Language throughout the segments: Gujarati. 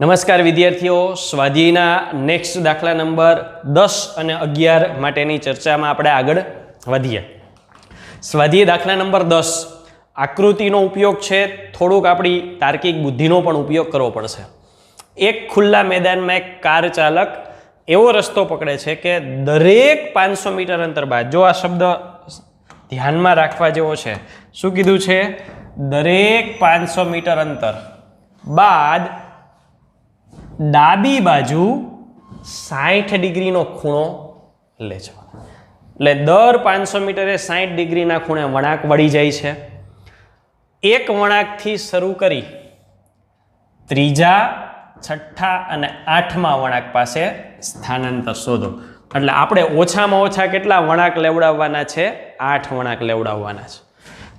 નમસ્કાર વિદ્યાર્થીઓ સ્વાધ્યાયના નેક્સ્ટ દાખલા નંબર દસ અને અગિયાર માટેની ચર્ચામાં આપણે આગળ વધીએ. સ્વાધ્યાય દાખલા નંબર દસ, આકૃતિનો ઉપયોગ છે, થોડુંક આપણી તાર્કિક બુદ્ધિનો પણ ઉપયોગ કરવો પડશે. એક ખુલ્લા મેદાનમાં એક કાર ચાલક એવો રસ્તો પકડે છે કે દરેક પાંચસો મીટર અંતર બાદ, જો આ શબ્દ ધ્યાનમાં રાખવા જેવો છે, શું કીધું છે? દરેક પાંચસો મીટર અંતર બાદ ડાબી બાજુ સાઠ ડિગ્રીનો ખૂણો લેજવાનો એટલે દર પાંચસો મીટરે સાઠ ડિગ્રીના ખૂણે વળાંક વળી જાય છે. એક વળાંકથી શરૂ કરી ત્રીજા, છઠ્ઠા અને આઠમા વળાંક પાસે સ્થાનાંતર શોધો. એટલે આપણે ઓછામાં ઓછા કેટલા વળાંક લેવડાવવાના છે? આઠ વળાંક લેવડાવવાના છે.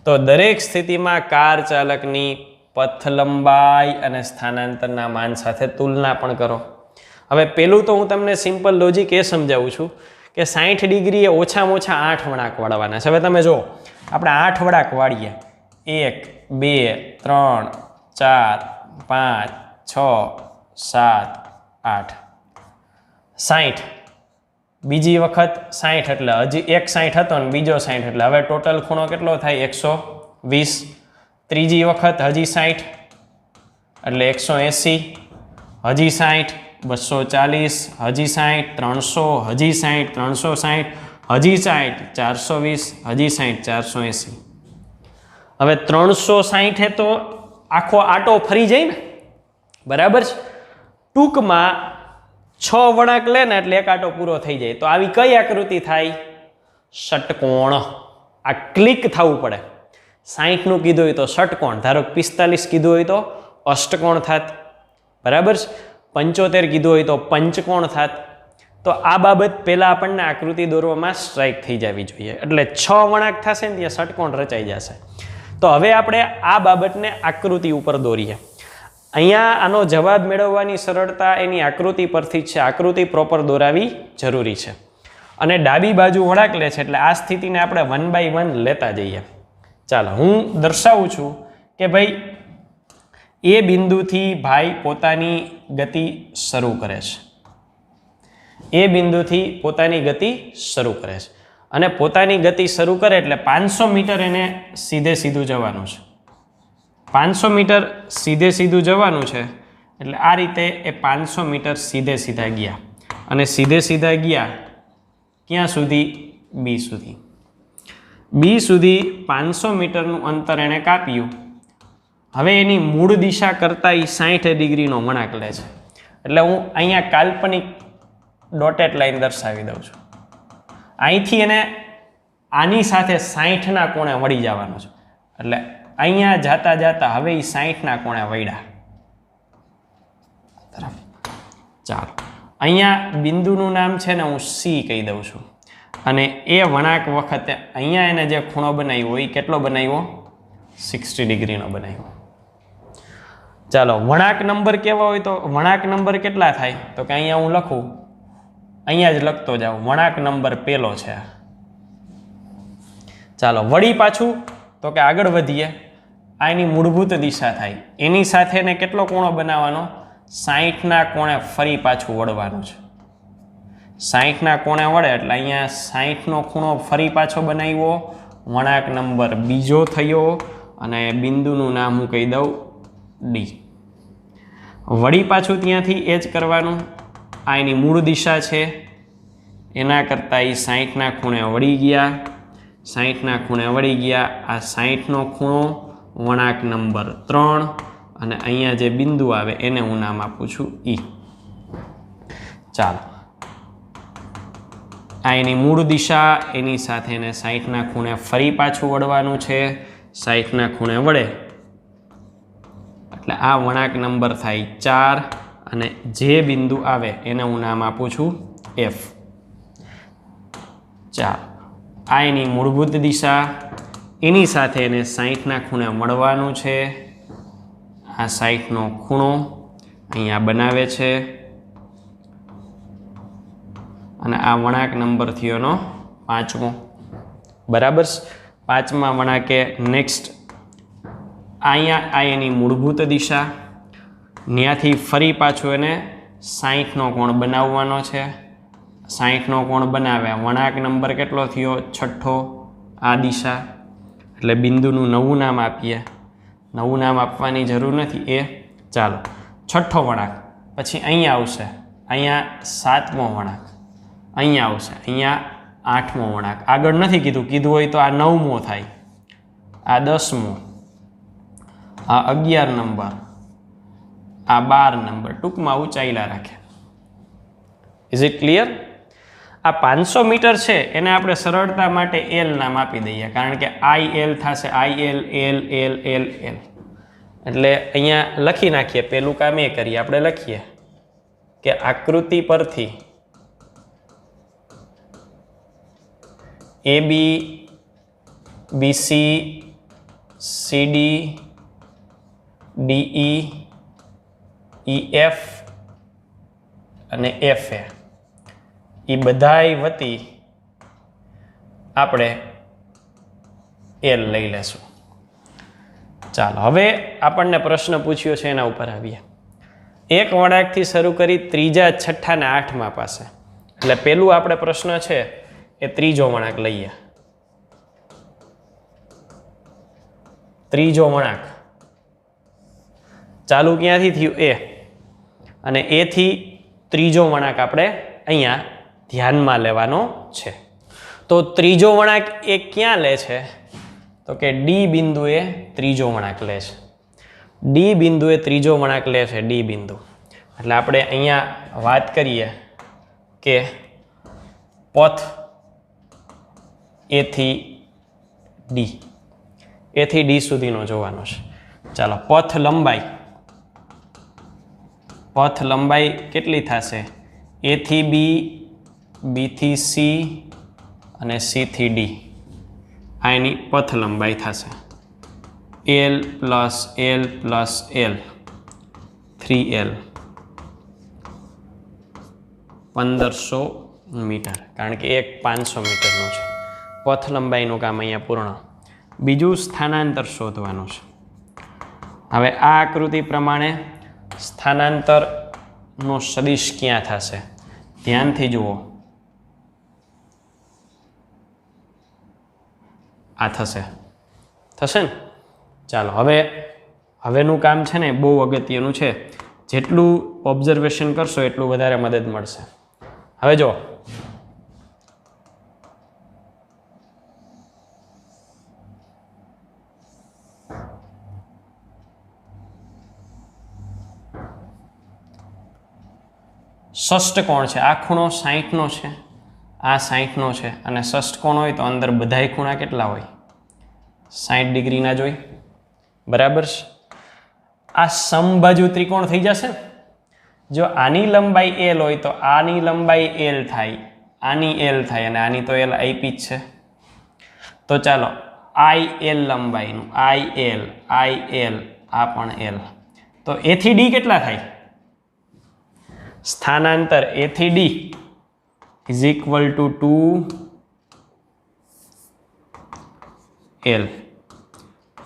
તો દરેક સ્થિતિમાં કાર ચાલકની પથ લંબાઈ અને સ્થાનાંતરના માન સાથે તુલના પણ કરો. હવે પેલું તો હું તમને સિમ્પલ લોજિક એ સમજાવું છું કે સાઠ ડિગ્રી એ ઓછામાં ઓછા આઠ વળાંક વાળવાના છે. હવે તમે જુઓ, આપણે આઠ વળાંક વાળીએ. એક, બે, ત્રણ, ચાર, પાંચ, છ, સાત, આઠ. સાઠ બીજી વખત સાઠ એટલે હજી એક સાઠ હતો ને બીજો સાઠ એટલે હવે ટોટલ ખૂણો કેટલો થાય? એકસો વીસ. ત્રીજી વખત હજી સાઠ, એટલે એકસો એંસી, હજી સાઠ, બસો ચાલીસ, હજી સાઠ, ત્રણસો, હજી સાઠ, ત્રણસો સાઠ, હજી સાઠ, ચારસો વીસ, હજી સાઠ, ચારસો એંસી. હવે ત્રણસો સાઠે તો આખો આટો ફરી જાય ને? બરાબર છે? ટૂંકમાં છ વળાંક લે ને એટલે એક આટો પૂરો થઈ જાય. તો આવી કઈ આકૃતિ થાય? ષટકોણ. આ ક્લિક થવું પડે. સાહીઠનું કીધું હોય તો ષટકોણ, ધારો પિસ્તાલીસ કીધું હોય તો અષ્ટકોણ થાત. બરાબર પંચોતેર કીધું હોય તો પંચકોણ થાત. તો આ બાબત પહેલાં આપણને આકૃતિ દોરવામાં સ્ટ્રાઇક થઈ જવી જોઈએ. એટલે છ વણાક થશે ને ત્યાં ષટકોણ રચાઈ જશે. તો હવે આપણે આ બાબતને આકૃતિ ઉપર દોરીએ. અહીંયા આનો જવાબ મેળવવાની સરળતા એની આકૃતિ પરથી જ છે. આકૃતિ પ્રોપર દોરાવી જરૂરી છે. અને ડાબી બાજુ વળાંક લે છે. એટલે આ સ્થિતિને આપણે વન બાય વન લેતા જઈએ. ચાલો, હું દર્શાવું છું કે ભાઈ, એ બિંદુથી ભાઈ પોતાની ગતિ શરૂ કરે છે. એ બિંદુથી પોતાની ગતિ શરૂ કરે છે. અને પોતાની ગતિ શરૂ કરે એટલે પાંચસો મીટર એને સીધે સીધું જવાનું છે. પાંચસો મીટર સીધે સીધું જવાનું છે એટલે આ રીતે એ પાંચસો મીટર સીધે સીધા ગયા. અને સીધે સીધા ગયા ક્યાં સુધી? બી સુધી. બી સુધી પાંચસો મીટરનું અંતર એણે કાપ્યું. હવે એની મૂળ દિશા કરતાં એ સાઠ ડિગ્રીનો વળાંક લે છે. એટલે હું અહીંયા કાલ્પનિક ડોટેડ લાઈન દર્શાવી દઉં છું. અહીંથી એને આની સાથે સાઠના કોણે વળી જવાનું છે. એટલે અહીંયા જાતા જાતા હવે એ સાઠના કોણે વળ્યા. ચાલો. અહીંયા બિંદુનું નામ છે ને હું સી કહી દઉં છું. અને એ વણાંક વખતે અહીંયા એને જે ખૂણો બનાવ્યો, એ કેટલો બનાવ્યો? સિક્સટી ડિગ્રીનો બનાવ્યો. ચાલો, વણાંક નંબર કેવા હોય તો, વણાંક નંબર કેટલા થાય? તો કે અહીંયા હું લખું. અહીંયા જ લખતો જાઉં. વણાંક નંબર પેલો છે. ચાલો, વળી પાછું, તો કે આગળ વધીએ. આ એની મૂળભૂત દિશા થાય. એની સાથે એને કેટલો કોણો બનાવવાનો? સાહીઠના કોણે ફરી પાછું વળવાનું છે. સાહીઠના કોણે વળે એટલે અહીંયા સાહીઠનો ખૂણો ફરી પાછો બનાવ્યો. વળાંક નંબર બીજો થયો અને બિંદુનું નામ હું કહી દઉં ડી. વળી પાછું ત્યાંથી એ જ કરવાનું. આ એની મૂળ દિશા છે. એના કરતાં એ સાહીઠના ખૂણે વળી ગયા. સાહીઠના ખૂણે વળી ગયા. આ સાહીઠનો ખૂણો વળાંક નંબર ત્રણ અને અહીંયા જે બિંદુ આવે એને હું નામ આપું છું ઈ. ચાલો. આ એની મૂળ દિશા, એની સાથે એને સાહીઠના ખૂણે ફરી પાછું વળવાનું છે. સાહીઠના ખૂણે વળે. એટલે આ વળાંક નંબર થાય ચાર અને જે બિંદુ આવે એને હું નામ આપું છું એફ. ચાર. આ એની મૂળભૂત દિશા, એની સાથે એને સાહીઠના ખૂણે મળવાનું છે. આ સાહીઠનો ખૂણો અહીંયા બનાવે છે. અને આ વળાંક નંબર થયો એનો પાંચમો. બરાબર પાંચમા વળાંકે નેક્સ્ટ અહીંયા આ એની મૂળભૂત દિશા. ત્યાંથી ફરી પાછું એને સાહીઠનો કોણ બનાવવાનો છે? સાહીઠનો કોણ બનાવ્યા? વળાંક નંબર કેટલો થયો? છઠ્ઠો. આ દિશા. એટલે બિંદુનું નવું નામ આપીએ. નવું નામ આપવાની જરૂર નથી. એ ચાલો. છઠ્ઠો વળાંક પછી અહીંયા આવશે. અહીંયા સાતમો વળાંક અહીંયા આવશે. અહીંયા આઠમો વળાંક. આગળ નથી કીધું. કીધું હોય તો આ નવમો થાય. આ દસમો. આ અગિયાર નંબર. આ બાર નંબર. ટૂંકમાં ઊંચાઈલા રાખે. ઇઝ ઇટ ક્લિયર આ પાંચસો મીટર છે. એને આપણે સરળતા માટે એલ નામ આપી દઈએ. કારણ કે આઈ એલ થશે. I L L L L L એટલે અહીંયા લખી નાખીએ. પેલું કામ એ કરીએ. આપણે લખીએ કે આકૃતિ પરથી A B BC CD DE F અને એફ એ એ બધાય વતી આપણે એલ લઈ લેશું. ચાલો, હવે આપણને પ્રશ્ન પૂછ્યો છે, એના ઉપર આવીએ. એક વળાંકથી શરૂ કરી ત્રીજા છઠ્ઠા ને આઠમા પાસે. એટલે પેલું આપણે પ્રશ્ન છે એ ત્રીજો વળાંક લઈએ. ત્રીજો વળાંક. ચાલુ ક્યાંથી થયું? એ. અને એથી ત્રીજો વળાંક આપણે અહીંયા ધ્યાનમાં લેવાનો છે. તો ત્રીજો વળાંક એ ક્યાં લે છે? તો કે ડી બિંદુએ ત્રીજો વળાંક લે છે. ડી બિંદુએ ત્રીજો વળાંક લે છે ડી બિંદુ. એટલે આપણે અહીંયા વાત કરીએ કે પથ એથી ડી એથી ડી સુધીનો જોવાનો છે. ચાલો, પથ લંબાઈ. પથ લંબાઈ કેટલી થશે? એથી બી બીથી સી અને સીથી ડી આ એની પથ લંબાઈ થશે. L plus L plus L three L પંદરસો મીટર. કારણ કે એક પાંચસો મીટરનું છે. પથ લંબાઈનું કામ અહીંયા પૂર્ણ. બીજું સ્થાનાંતર શોધવાનું છે. હવે આ આકૃતિ પ્રમાણે સ્થાનાંતરનો સદિશ ક્યાં થશે? ધ્યાનથી જુઓ. આ થશે. થશે ને? ચાલો, હવે, હવેનું કામ છે ને બહુ અગત્યનું છે. જેટલું ઓબ્ઝર્વેશન કરશો એટલું વધારે મદદ મળશે. હવે જો ષષ્ટકોણ છે? આ ખૂણો સાહીઠનો છે, આ સાહીઠનો છે અને ષષ્ટકોણ હોય તો અંદર બધાય ખૂણા કેટલા હોય? સાહીઠ ડિગ્રીના જ હોય. બરાબર છે? આ સમબાજુ ત્રિકોણ થઈ જશે જો આની લંબાઈ એલ હોય તો આની લંબાઈ એલ થાય, આની એલ થાય અને આની તો એલ આઈપી જ છે. તો ચાલો, આઈ એલ લંબાઈનું, આઈ એલ આઈ એલ, આ પણ એલ તો એથી ડી કેટલા થાય? સ્થાનાંતર એથી D is equal to two L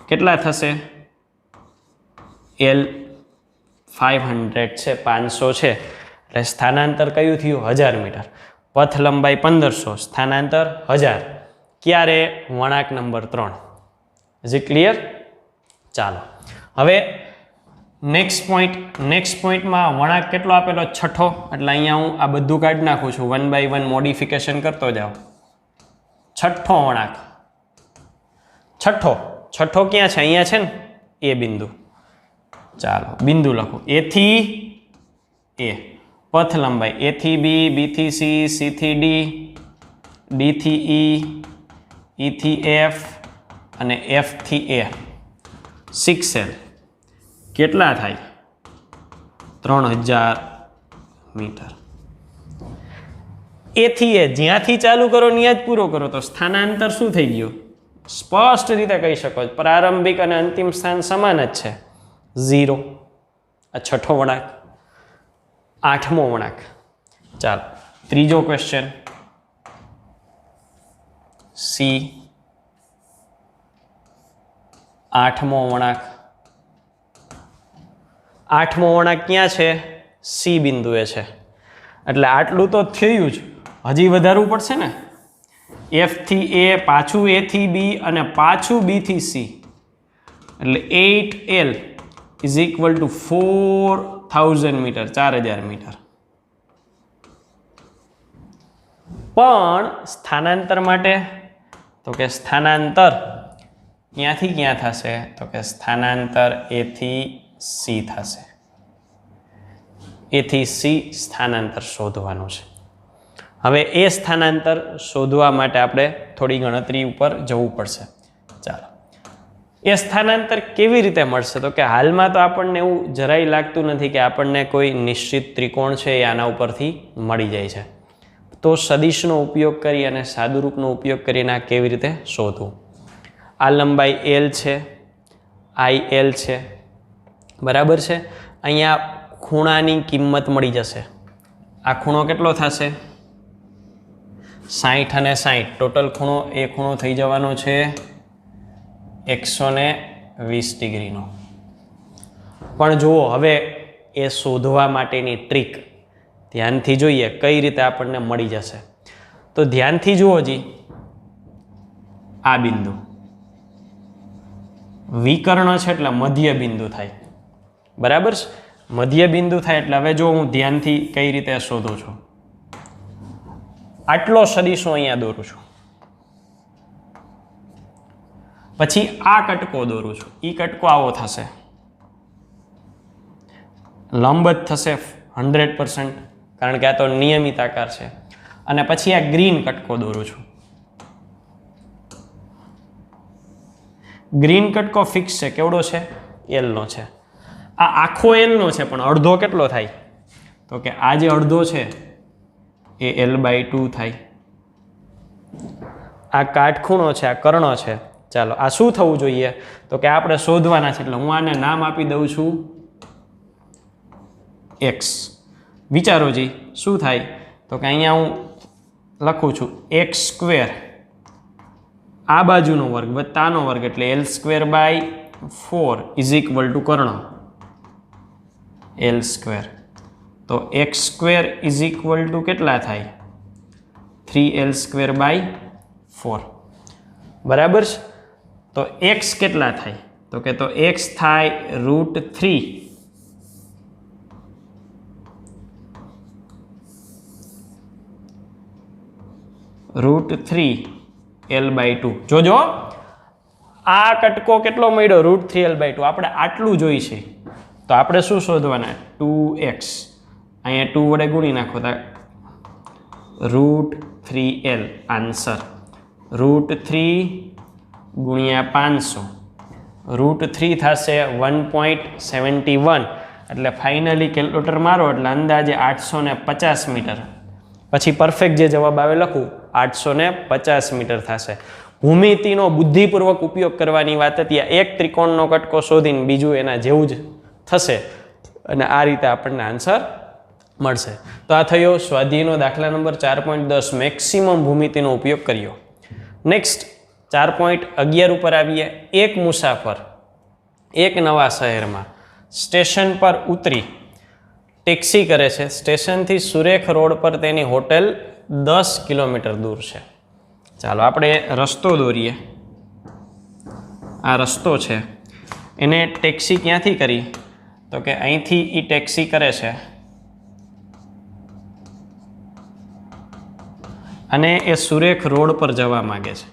કેટલા થશે? એલ ફાઇવ હંડ્રેડ છે, પાંચસો છે. એટલે સ્થાનાંતર કયું થયું? હજાર મીટર. પથ લંબાઈ પંદરસો, સ્થાનાંતર હજાર. ક્યારે? વળાંક નંબર ત્રણ. ઇઝ ક્લિયર ચાલો. હવે નેક્સ્ટ પોઈન્ટ નેક્સ્ટ પોઈન્ટમાં વળાંક કેટલો આપેલો? છઠ્ઠો. એટલે અહીંયા હું આ બધું કાઢી નાખું છું. વન બાય વન મોડિફિકેશન કરતો જાઉં છઠ્ઠો વળાંક. છઠ્ઠો. છઠ્ઠો ક્યાં છે? અહીંયા છે ને? એ બિંદુ. ચાલો, બિંદુ લખો. એથી એ પથ લંબાઈ. એથી બી બીથી સી સીથી ડી ડીથી ઈ ઈથી એફ અને એફથી એ સિક્સ એલ કેટલા થાય? ત્રણ હજાર મીટર. એથી એ જ્યાંથી ચાલુ કરો ત્યાં જ પૂરો કરો તો સ્થાનાંતર શું થઈ ગયું? સ્પષ્ટ રીતે કહી શકો છો. પ્રારંભિક અને અંતિમ સ્થાન સમાન જ છે. ઝીરો આ છઠ્ઠો વળાંક આઠમો વળાંક. ચાલો ત્રીજો ક્વેશ્ચન સી આઠમો વળાંક. આઠમો વળાંક ક્યાં છે? સી બિંદુએ છે. એટલે આટલું તો થયું જ. હજી વધારવું પડશે ને? એફથી એ પાછું એથી બી અને પાછું બીથી સી એટલે eight L is equal to four thousand metre ચાર હજાર મીટર પણ સ્થાનાંતર માટે, તો કે સ્થાનાંતર ક્યાંથી ક્યાં થશે? તો કે સ્થાનાંતર એથી સી થશે. એથી સી સ્થાનાંતર શોધવાનું છે. હવે એ સ્થાનાંતર શોધવા માટે આપણે થોડી ગણતરી ઉપર જવું પડશે. ચાલો. એ સ્થાનાંતર કેવી રીતે મળશે? તો કે હાલમાં તો આપણને એવું જરાય લાગતું નથી કે આપણને કોઈ નિશ્ચિત ત્રિકોણ છે એ આના ઉપરથી મળી જાય છે. તો સદિશનો ઉપયોગ કરી અને સાદુરૂપનો ઉપયોગ કરીને આ કેવી રીતે શોધવું? આ લંબાઈ એલ છે આઈ એલ છે બરાબર છે? અહીંયા ખૂણાની કિંમત મળી જશે. આ ખૂણો કેટલો થશે? સાહીઠ અને સાહીઠ ટોટલ ખૂણો એ ખૂણો થઈ જવાનો છે એકસો ને વીસ ડિગ્રીનો. પણ જુઓ, હવે એ શોધવા માટેની ટ્રીક ધ્યાનથી જોઈએ કઈ રીતે આપણને મળી જશે. તો ધ્યાનથી જુઓ જી, આ બિંદુ. વિકર્ણ છે એટલે મધ્ય બિંદુ થાય. બરાબર છે? મધ્ય બિંદુ થાય એટલે હવે જો હું ધ્યાનથી કઈ રીતે શોધું છું? આટલો સદીશો અહીંયા દોરું છું. પછી આ કટકો દોરું છું. એ કટકો આવો થશે. લંબ જ થશે હંડ્રેડ પર્સન્ટ, કારણ કે આ તો નિયમિત આકાર છે. અને પછી આ ગ્રીન કટકો દોરું છું. ગ્રીન કટકો ફિક્સ છે. કેવડો છે? એલનો છે. આ આખો એલનો છે, પણ અડધો કેટલો થાય? તો કે આ જે અડધો છે, એ એલ બાય ટુ થાય. આ કાટખૂણો છે, આ કર્ણો છે. ચાલો, આ શું થવું જોઈએ? તો કે આપણે શોધવાના છે, એટલે હું આને નામ આપી દઉં છું. એક્સ વિચારો જી, શું થાય? તો કે અહીંયા હું લખું છું એક્સ સ્ક્વેર આ બાજુનો વર્ગ, વત્તાનો વર્ગ, એટલે L square by four is equal to Karna. L square તો X square is equal to કેટલા થાય? Three L square by four બરાબર છે? તો એક્સ કેટલા થાય? તો કે તો એક્સ થાય root three root three L by two જોજો. આ કટકો કેટલો મળ્યો? Root three L by two આપણે આટલું જોઈ છે. તો આપણે શું શોધવાના? Two x. અહીંયા ટુ વડે ગુણી નાખો તો root three L answer. Root three ગુણ્યા પાંચસો. રૂટ થ્રી થશે વન પોઈન્ટ સેવન્ટી વન. એટલે ફાઇનલી કેલ્ક્યુલેટર મારો એટલે અંદાજે આઠસો ને પચાસ મીટર. પછી પરફેક્ટ જે જવાબ આવે લખું આઠસો ને પચાસ મીટર થશે. ભૂમિતિનો બુદ્ધિપૂર્વક ઉપયોગ કરવાની વાત હતી. એક ત્રિકોણનો કટકો શોધીને બીજું એના જેવું જ થશે. અને આ રીતે આપણને આન્સર મળશે. તો આ થયો સ્વાધ્યાયનો દાખલા નંબર ચાર પોઈન્ટ દસ. મેક્સિમમ ભૂમિતિનો ઉપયોગ કર્યો. નેક્સ્ટ ચાર પોઈન્ટ અગિયાર ઉપર આવીએ. એક મુસાફર, એક નવા શહેરમાં, સ્ટેશન પર ઉતરી ટેક્સી કરે છે. સ્ટેશનથી સુરેખ રોડ પર તેની હોટેલ દસ કિલોમીટર દૂર છે. ચાલો, આપણે રસ્તો દોરીએ. આ રસ્તો છે. એને ટેક્સી ક્યાંથી કરી? તો કે અહીંથી એ ટેક્સી કરે છે. અને એ સુરેખ રોડ પર જવા માગે છે.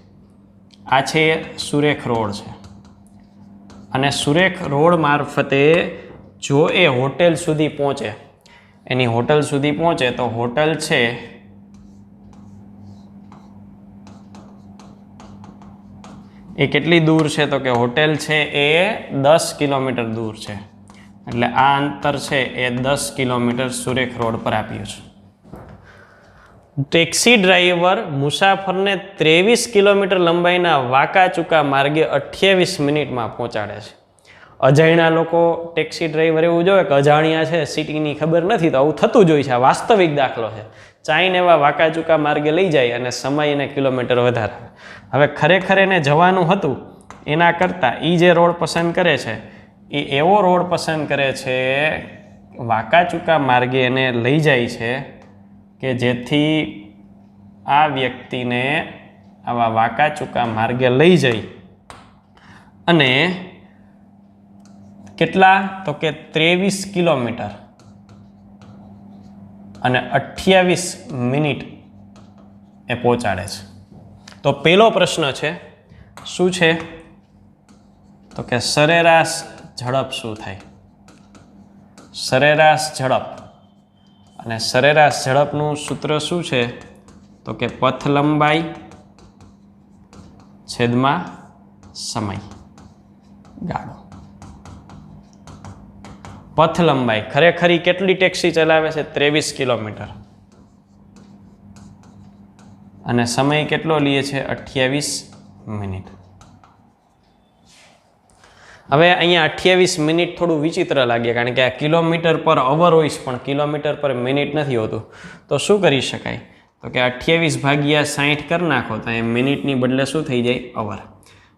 આ છે સુરેખ રોડ છે. અને સુરેખ રોડ મારફતે જો એ હોટેલ સુધી પહોંચે, એની હોટલ સુધી પહોંચે તો હોટલ છે એ કેટલી દૂર છે? તો કે હોટેલ છે એ દસ કિલોમીટર દૂર છે. એટલે આ અંતર છે એ દસ કિલોમીટર સુરેખ રોડ પર આપ્યું છે. ટેક્સી ડ્રાઈવર મુસાફરને ત્રેવીસ કિલોમીટર લંબાઈના વાકા ચૂકા માર્ગે અઠ્યાવીસ મિનિટમાં પહોંચાડે છે. અજાણ્યા લોકો ટેક્સી ડ્રાઈવર એવું જોવે કે અજાણ્યા છે, સિટીની ખબર નથી તો આવું થતું જ હોય છે. આ વાસ્તવિક દાખલો છે. ચાઇન એવા વાંકા ચૂકા માર્ગે લઈ જાય અને સમય અને કિલોમીટર વધારે. હવે ખરેખર એને જવાનું હતું એના કરતાં એ જે રોડ પસંદ કરે છે એ એવો રોડ પસંદ કરે છે વાંકા ચૂકા માર્ગે એને લઈ જાય છે કે જેથી આ વ્યક્તિને આવા વાંકા ચૂકા માર્ગે લઈ જઈ. અને કેટલા? તો કે ત્રેવીસ કિલોમીટર. અને અઠ્યાવીસ મિનિટ એ પહોંચાડે છે. તો પહેલો પ્રશ્ન છે, શું છે? તો કે સરેરાશ ઝડપ શું થાય? સરેરાશ ઝડપ. અને સરેરાશ ઝડપનું સૂત્ર શું છે? તો કે પથ લંબાઈ છેદમાં સમય. ગાળો. પથ લંબાઈ ખરેખર કેટલી ટેક્સી ચલાવે છે? ત્રેવીસ કિલોમીટર. અને સમય કેટલો લે છે? અઠ્યાવીસ મિનિટ. હવે અહીંયા અઠ્યાવીસ મિનિટ થોડું વિચિત્ર લાગે, કારણ કે આ કિલોમીટર પર અવર છે, પણ કિલોમીટર પર મિનિટ નથી હોતું. તો શું કરી શકાય? તો કે અઠ્યાવીસ ભાગ્યા સાહીઠ કરી નાખો, તો એ મિનિટની બદલે શું થઈ જાય? અવર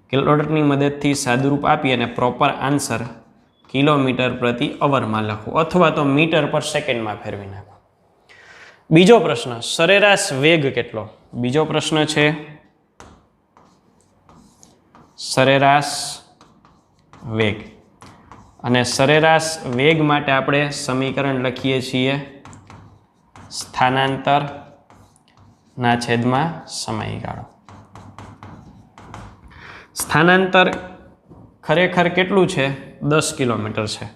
કેલ્ક્યુલેટરની મદદથી સાદુરૂપ આપી અને પ્રોપર આન્સર કિલોમીટર પ્રતિ અવરમાં લખો, અથવા તો મીટર પર સેકન્ડમાં ફેરવી નાખો. બીજો પ્રશ્ન, સરેરાશ વેગ કેટલો? બીજો પ્રશ્ન છે, સરેરાશ વેગ. અને સરેરાશ વેગ માટે આપણે સમીકરણ લખીએ છીએ સ્થાનાંતર ના છેદમાં સમયગાળો. સ્થાનાંતર ખરેખર કેટલું છે? દસ કિલોમીટર છે.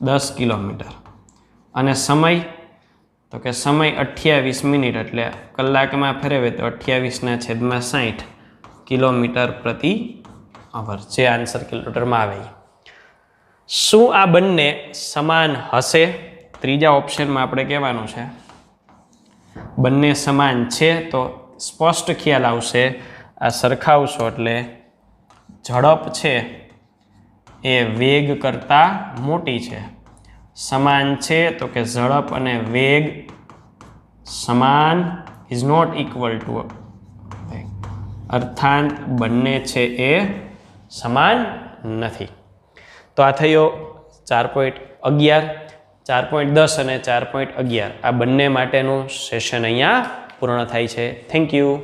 દસ કિલોમીટર. અને સમય? તો કે સમય અઠ્યાવીસ મિનિટ, એટલે કલાકમાં ફેરવે તો અઠ્યાવીસના છેદમાં સાઠ કિલોમીટર પ્રતિ અવર જે આન્સર કિલોમીટરમાં આવે. શું આ બંને સમાન હશે? ત્રીજા ઓપ્શનમાં આપણે કહેવાનું છે, બંને સમાન છે તો સ્પષ્ટ ખ્યાલ આવશે, આ સરખાવશો એટલે ઝડપ છે એ વેગ કરતાં મોટી છે. સમાન છે તો કે ઝડપ અને વેગ સમાન ઇઝ નોટ ઇક્વલ ટુ અર્થાંત બંને છે એ સમાન નથી. તો આ થયો ચાર પોઈન્ટ અગિયાર, ચાર પોઈન્ટ દસ અને ચાર પોઈન્ટ અગિયાર. આ બંને માટેનું સેશન અહીંયા પૂર્ણ થાય છે. Thank you